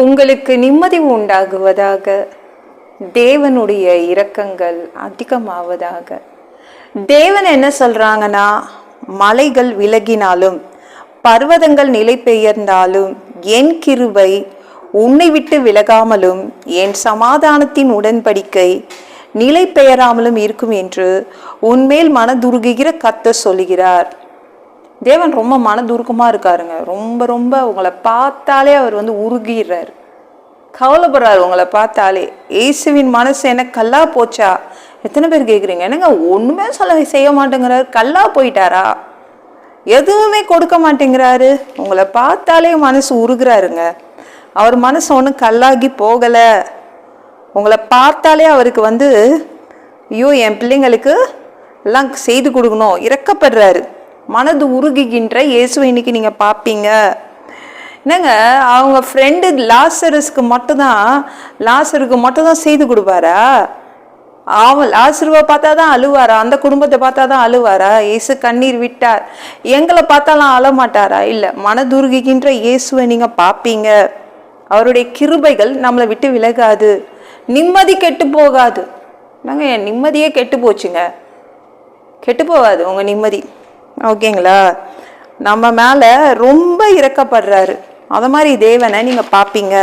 உங்களுக்கு நிம்மதி உண்டாகுவதாக தேவனுடைய இரக்கங்கள் அதிகமாவதாக. தேவன் என்ன சொல்கிறாங்கன்னா மலைகள் விலகினாலும் பர்வதங்கள் நிலை பெயர்ந்தாலும் என் கிருபை உன்னை விட்டு விலகாமலும் என் சமாதானத்தின் உடன்படிக்கை நிலை பெயராமலும் இருக்கும் என்று உன்மேல் மனதுருகுகிற கத்த சொல்லுகிறார். தேவன் ரொம்ப மனதுருக்கமாக இருக்காருங்க. ரொம்ப ரொம்ப உங்களை பார்த்தாலே அவர் வந்து உருகிடுறாரு. கவலைப்படுறாரு உங்களை பார்த்தாலே. இயேசுவின் மனசு என்ன கல்லா போச்சா? எத்தனை பேர் கேட்குறீங்க என்னங்க ஒன்றுமே சொல்ல செய்ய மாட்டேங்கிறாரு. கல்லா போயிட்டாரா? எதுவுமே கொடுக்க மாட்டேங்கிறாரு. உங்களை பார்த்தாலே மனசு உருகிறாருங்க. அவர் மனசு ஒன்றும் கல்லாகி போகலை. உங்களை பார்த்தாலே அவருக்கு வந்து ஐயோ என் பிள்ளைங்களுக்கு எல்லாம் செய்து கொடுக்கணும். இறக்கப்படுறாரு. மனது உருகுகின்ற இயேசுவை இன்னைக்கு நீங்கள் பார்ப்பீங்க. என்னங்க அவங்க ஃப்ரெண்டு லாசரஸ்க்கு மட்டும்தான் லாசருக்கு மட்டும்தான் செய்து கொடுப்பாரா? அவன் லாசருவை பார்த்தா தான் அழுவாரா? அந்த குடும்பத்தை பார்த்தா தான் அழுவாரா? இயேசு கண்ணீர் விட்டார். எங்களை பார்த்தாலாம் அழமாட்டாரா? இல்லை மனதுருகின்ற இயேசுவை நீங்கள் பார்ப்பீங்க. அவருடைய கிருபைகள் நம்மளை விட்டு விலகாது. நிம்மதி கெட்டு போகாது. நாங்கள் என் நிம்மதியே கெட்டு போச்சுங்க. கெட்டு போகாது உங்கள் நிம்மதி. ஓகேங்களா? நம்ம மேலே ரொம்ப இறக்கப்படுறாரு அதை மாதிரி தேவனை நீங்கள் பார்ப்பீங்க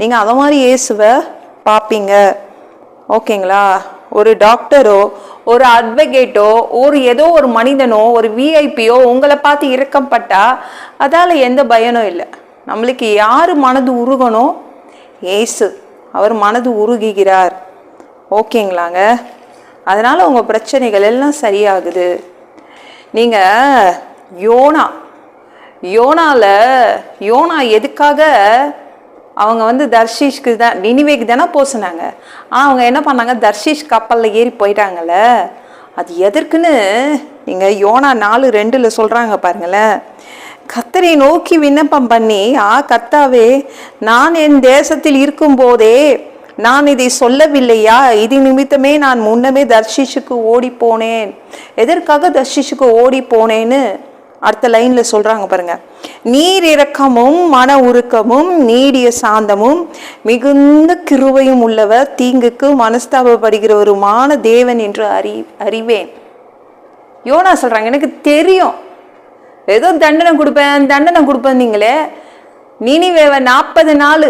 நீங்கள் அதை மாதிரி இயேசுவை பார்ப்பீங்க ஓகேங்களா? ஒரு டாக்டரோ ஒரு அட்வொகேட்டோ ஒரு ஏதோ ஒரு மனிதனோ ஒரு விஐபியோ உங்களை பார்த்து இறக்கப்பட்டா அதால் எந்த பயனும் இல்லை. நம்மளுக்கு யார் மனது உருகணும் ஏசு அவர் மனது உருகுகிறார். ஓகேங்களாங்க? அதனால் உங்கள் பிரச்சனைகள் எல்லாம் சரியாகுது. நீங்கள் யோனா. யோனால யோனா எதுக்காக அவங்க வந்து தர்ஷீஷ்க்கு தான் நினிவேக்கு தானே போசுனாங்க ஆனால் அவங்க என்ன பண்ணாங்க? தர்ஷீஷ் கப்பலில் ஏறி போயிட்டாங்கல்ல. அது எதற்குன்னு நீங்கள் யோனா நாலு ரெண்டில் சொல்கிறாங்க பாருங்களேன். கத்தரை நோக்கி விண்ணப்பம் பண்ணி ஆ கத்தாவே நான் என் தேசத்தில் இருக்கும்போதே நான் இதை சொல்லவில்லையா? இது நிமித்தமே நான் முன்னமே தர்ஷிஷுக்கு ஓடி போனேன் எதற்காக தர்ஷிஷுக்கு ஓடி போனேன்னு அடுத்த லைன்ல சொல்றாங்க பாருங்க. நீர் இரக்கமும் மன உருக்கமும் நீடிய சாந்தமும் மிகுந்த கிருவையும் உள்ளவர் தீங்குக்கு மனஸ்தாபப்படுகிறவருமான தேவன் என்று அறி அறிவேன். யோனா சொல்றாங்க எனக்கு தெரியும். ஏதோ தண்டனை கொடுப்பேன் தண்டனை கொடுப்பேன் நீங்களே. நினிவேவ நாற்பது நாள்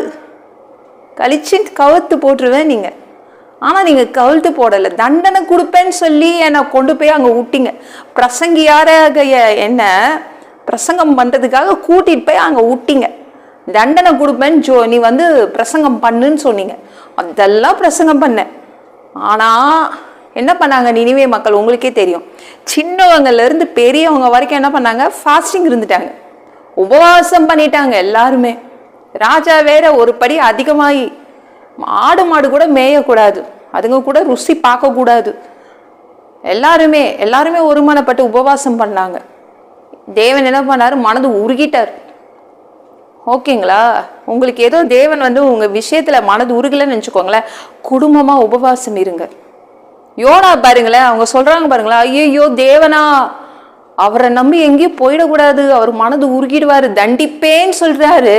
கழிச்சு கவுத்து போட்டுருவேன் நீங்கள் ஆனால் நீங்கள் கவுழ்த்து போடலை. தண்டனை கொடுப்பேன்னு சொல்லி என்னை கொண்டு போய் அங்கே விட்டீங்க பிரசங்கியாராக என்ன பிரசங்கம் பண்ணுறதுக்காக கூட்டிகிட்டு போய் அங்கே விட்டீங்க தண்டனை கொடுப்பேன்னு ஜோ நீ வந்து பிரசங்கம் பண்ணுன்னு சொன்னீங்க. அதெல்லாம் பிரசங்கம் பண்ணேன். ஆனால் என்ன பண்ணாங்க நினைவே மக்கள்? உங்களுக்கே தெரியும். சின்னவங்கலேருந்து பெரியவங்க வரைக்கும் என்ன பண்ணாங்க? ஃபாஸ்டிங் இருந்துட்டாங்க. உபவாசம் பண்ணிட்டாங்க எல்லாருமே. ராஜா வேற ஒரு படி அதிகமாகி ஆடு மாடு கூட மேயக்கூடாது அதுங்க கூட ருசி பார்க்கக்கூடாது. எல்லாருமே எல்லாருமே ஒருமனப்பட்டு உபவாசம் பண்ணாங்க. தேவன் என்ன பண்ணாரு? மனது உருகிட்டார். ஓகேங்களா? உங்களுக்கு ஏதோ தேவன் வந்து உங்கள் விஷயத்தில் மனது உருகலைன்னு நினச்சிக்கோங்களேன். குடும்பமாக உபவாசம் இருங்க. யோனா பாருங்களேன் அவங்க சொல்கிறாங்க பாருங்களேன் ஐயோ தேவனா அவரை நம்பி எங்கேயும் போயிடக்கூடாது அவர் மனது உருகிடுவார் தண்டிப்பேன்னு சொல்கிறாரு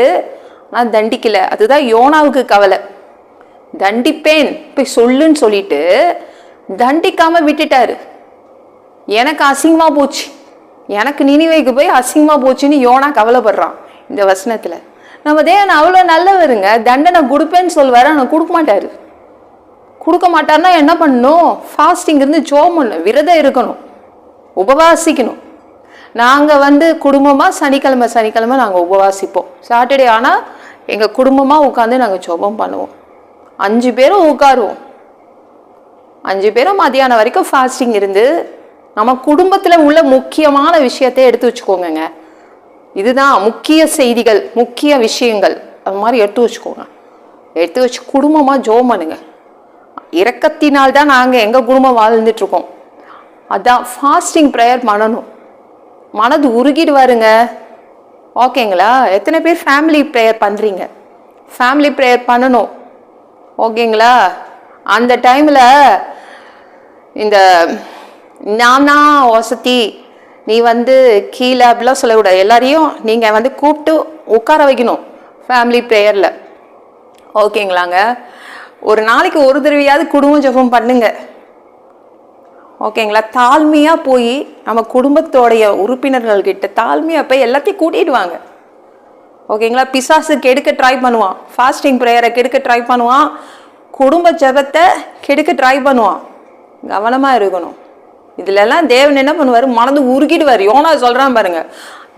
ஆனால் தண்டிக்கல. அதுதான் யோனாவுக்கு கவலை. தண்டிப்பேன் போய் சொல்லுன்னு சொல்லிட்டு தண்டிக்காம விட்டுட்டாரு. எனக்கு அசிங்கமாக போச்சு. எனக்கு நினைவைக்கு போய் அசிங்கமாக போச்சுன்னு யோனா கவலைப்படுறான் இந்த வசனத்தில். நம்ம தேவன் அவ்வளோ நல்லவருங்க. தண்டனை கொடுப்பேன்னு சொல்வார் ஆனால் கொடுக்க மாட்டார். கொடுக்க மாட்டார்னா என்ன பண்ணணும்? ஃபாஸ்டிங் இருந்து ஜோம் பண்ணணும் விரதம் இருக்கணும் உபவாசிக்கணும். நாங்கள் வந்து குடும்பமாக சனிக்கிழமை சனிக்கிழமை நாங்கள் உபவாசிப்போம். சாட்டர்டே ஆனால் எங்கள் குடும்பமாக உட்காந்து நாங்கள் ஜோபம் பண்ணுவோம். அஞ்சு பேரும் உட்காருவோம். அஞ்சு பேரும் மதியானம் வரைக்கும் ஃபாஸ்டிங் இருந்து நம்ம குடும்பத்தில் உள்ள முக்கியமான விஷயத்தை எடுத்து வச்சுக்கோங்கங்க. இதுதான் முக்கிய செய்திகள் முக்கிய விஷயங்கள். அது மாதிரி எடுத்து வச்சுக்கோங்க. எடுத்து வச்சு குடும்பமாக ஜோம் பண்ணுங்க. இறக்கத்தினால் தான் நாங்கள் எங்கள் குடும்பம் வாழ்ந்துட்டுருக்கோம் அதுதான் அதான் ஃபாஸ்டிங் ப்ரேயர் பண்ணணும். மனது உருகிடுவாருங்க. ஓகேங்களா? எத்தனை பேர் ஃபேமிலி ப்ரேயர் பண்ணுறீங்க ஃபேமிலி ப்ரேயர் பண்ணணும். ஓகேங்களா? அந்த டைமில் இந்த நானா வசதி நீ வந்து கீழே அப்படிலாம் சொல்லக்கூடாது. எல்லாரையும் நீங்கள் வந்து கூப்பிட்டு உட்கார வைக்கணும் ஃபேமிலி ப்ரேயரில் ஓகேங்களாங்க? ஒரு நாளைக்கு ஒரு தடவையாவது குடும்ப ஜபம் பண்ணுங்கள் ஓகேங்களா? தாழ்மையாக போய் நம்ம குடும்பத்தோடைய உறுப்பினர்கள்கிட்ட தாழ்மையாக போய் எல்லாத்தையும் கூட்டிடுவாங்க. ஓகேங்களா? பிசாசு கெடுக்க ட்ரை பண்ணுவான். ஃபாஸ்டிங் ப்ரேயரை கெடுக்க ட்ரை பண்ணுவான். குடும்ப ஜெபத்தை கெடுக்க ட்ரை பண்ணுவான். கவனமாக இருக்கணும். இதுலலாம் தேவன் என்ன பண்ணுவார்? மனது உருகிடுவார். யோனா சொல்கிறான் பாருங்க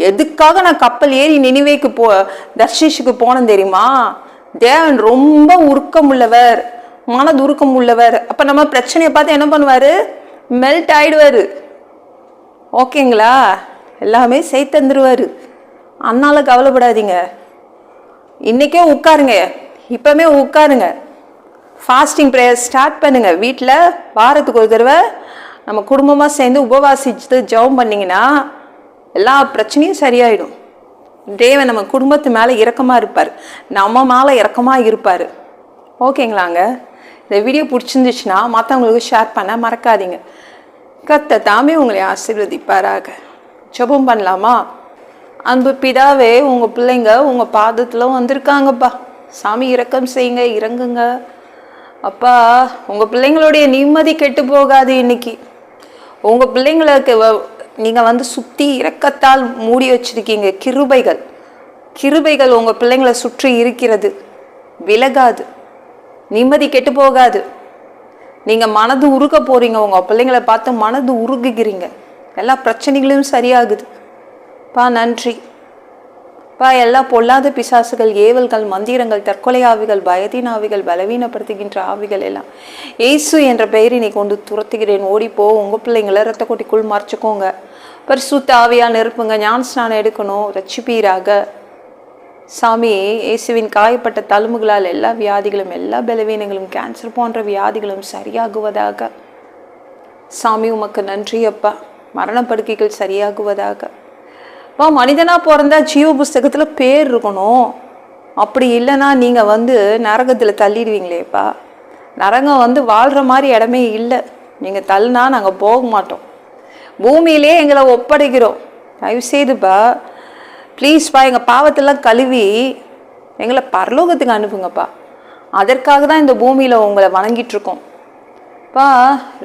எதுக்காக நான் கப்பல் ஏறி நினைவேக்கு போ தர்ஷிஷுக்கு போனேன் தெரியுமா? தேவன் ரொம்ப உருக்கம் உள்ளவர் மனது உருக்கம் உள்ளவர் அப்போ நம்ம பிரச்சனையை பார்த்து என்ன பண்ணுவார்? மெல்ட் ஆகிடுவார் ஓகேங்களா எல்லாமே செய்து தந்துடுவார் அதனால கவலைப்படாதீங்க. இன்றைக்கே உட்காருங்க. இப்போமே உட்காருங்க. ஃபாஸ்டிங் ப்ரேயர் ஸ்டார்ட் பண்ணுங்கள் வீட்டில் வாரத்துக்கு ஒரு தடவை நம்ம குடும்பமாக சேர்ந்து உபவாசிச்சு ஜெபம் பண்ணிங்கன்னா எல்லா பிரச்சனையும் சரியாயிடும். தேவன் நம்ம குடும்பத்து மேலே இறக்கமாக இருப்பார். நம்ம மேலே இறக்கமாக இருப்பார். ஓகேங்களாங்க இந்த வீடியோ பிடிச்சிருந்துச்சுன்னா மற்றவங்களுக்கு ஷேர் பண்ண மறக்காதீங்க. கத்த தாமே உங்களை ஆசீர்வதிப்பாராக. ஜபம் பண்ணலாமா? அன்பு பிதாவே உங்கள் பிள்ளைங்க உங்கள் பாதத்தில் வந்திருக்காங்கப்பா. சாமி இரக்கம் செய்யுங்க இறங்குங்க. அப்பா உங்கள் பிள்ளைங்களுடைய நிம்மதி கெட்டு போகாது இன்னைக்கு. உங்கள் பிள்ளைங்களுக்கு நீங்கள் வந்து சுற்றி இரக்கத்தால் மூடி வச்சுருக்கீங்க கிருபைகள். கிருபைகள் உங்கள் பிள்ளைங்களை சுற்றி இருக்கிறது. விலகாது. நிம்மதி கெட்டு போகாது. நீங்கள் மனது உருக போகிறீங்க உங்கள் பிள்ளைங்களை பார்த்து மனது உருகுகிறீங்க. எல்லா பிரச்சனைகளையும் சரியாகுது. பா நன்றி. பா எல்லா பொல்லாத பிசாசுகள் ஏவல்கள் மந்திரங்கள் தற்கொலை ஆவிகள் பயத்தின் ஆவிகள் பலவீனப்படுத்துகின்ற ஆவிகள் எல்லாம். ஏசு என்ற பெயரினை கொண்டு துரத்துகிறேன். ஓடிப்போ உங்கள் பிள்ளைங்களை ரத்த கொட்டிக்குள் மறைச்சிக்கோங்க. பரிசுத்த ஆவியாக நெருப்புங்க ஞான ஸ்நானம் எடுக்கணும். ரட்சிப்பீராக. சாமி இயேசுவின் காயப்பட்ட தழும்புகளால் எல்லா வியாதிகளும் எல்லா பலவீனங்களும் கேன்சர் போன்ற வியாதிகளும் சரியாகுவதாக. சாமி உமக்கு நன்றி அப்பா. மரணப்படுக்கைகள் சரியாகுவதாக. வா மனிதனாக பிறந்தா ஜீவ புஸ்தகத்தில் பேர் இருக்கணும். அப்படி இல்லைன்னா நீங்கள் வந்து நரகத்தில் தள்ளிடுவீங்களேப்பா நரகம் வந்து வாழ்கிற மாதிரி இடமே இல்லை. நீங்கள் தள்ளினா நாங்கள் போக மாட்டோம். பூமியிலே எங்களை ஒப்படைக்கிறோம். தயவு செய்துப்பா ப்ளீஸ்ப்பா எங்கள் பாவத்தெல்லாம் கழுவி எங்களை பரலோகத்துக்கு அனுப்புங்கப்பா. அதற்காக தான் இந்த பூமியில் உங்களை வணங்கிட்டுருக்கோம். பா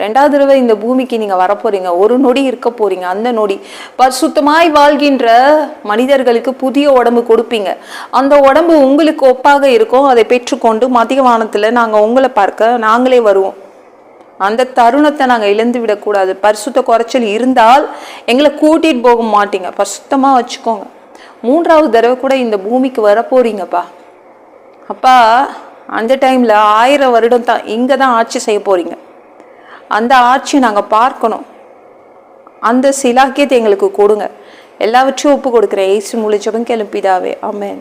ரெண்டாவது தடவை இந்த பூமிக்கு நீங்கள் வரப்போறீங்க. ஒரு நொடி இருக்க போகிறீங்க அந்த நொடி. பரிசுத்தமாய் வாழ்கின்ற மனிதர்களுக்கு புதிய உடம்பு கொடுப்பீங்க. அந்த உடம்பு உங்களுக்கு ஒப்பாக இருக்கும். அதை பெற்றுக்கொண்டு மதிய வானத்தில் நாங்கள் உங்களை பார்க்க நாங்களே வருவோம். அந்த தருணத்தை நாங்கள் இழந்து விடக்கூடாது. பரிசுத்த குறைச்சல் இருந்தால் எங்களை கூட்டிகிட்டு போக மாட்டீங்க. பரிசுத்தமாக வச்சுக்கோங்க. மூன்றாவது தடவை கூட இந்த பூமிக்கு வரப்போறீங்கப்பா. அப்பா அந்த டைமில் ஆயிரம் வருடம் தான் இங்கே தான் ஆட்சி செய்ய போகிறீங்க அந்த ஆட்சி நாங்கள் பார்க்கணும். அந்த சிலாக்கியத்தை எங்களுக்கு கொடுங்க. எல்லாவற்றையும் ஒப்பு கொடுக்குறேன். ஏசு முழிச்சவங்க கிளம்பிதாவே ஆமென்.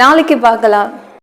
நாளைக்கு பார்க்கலாம்.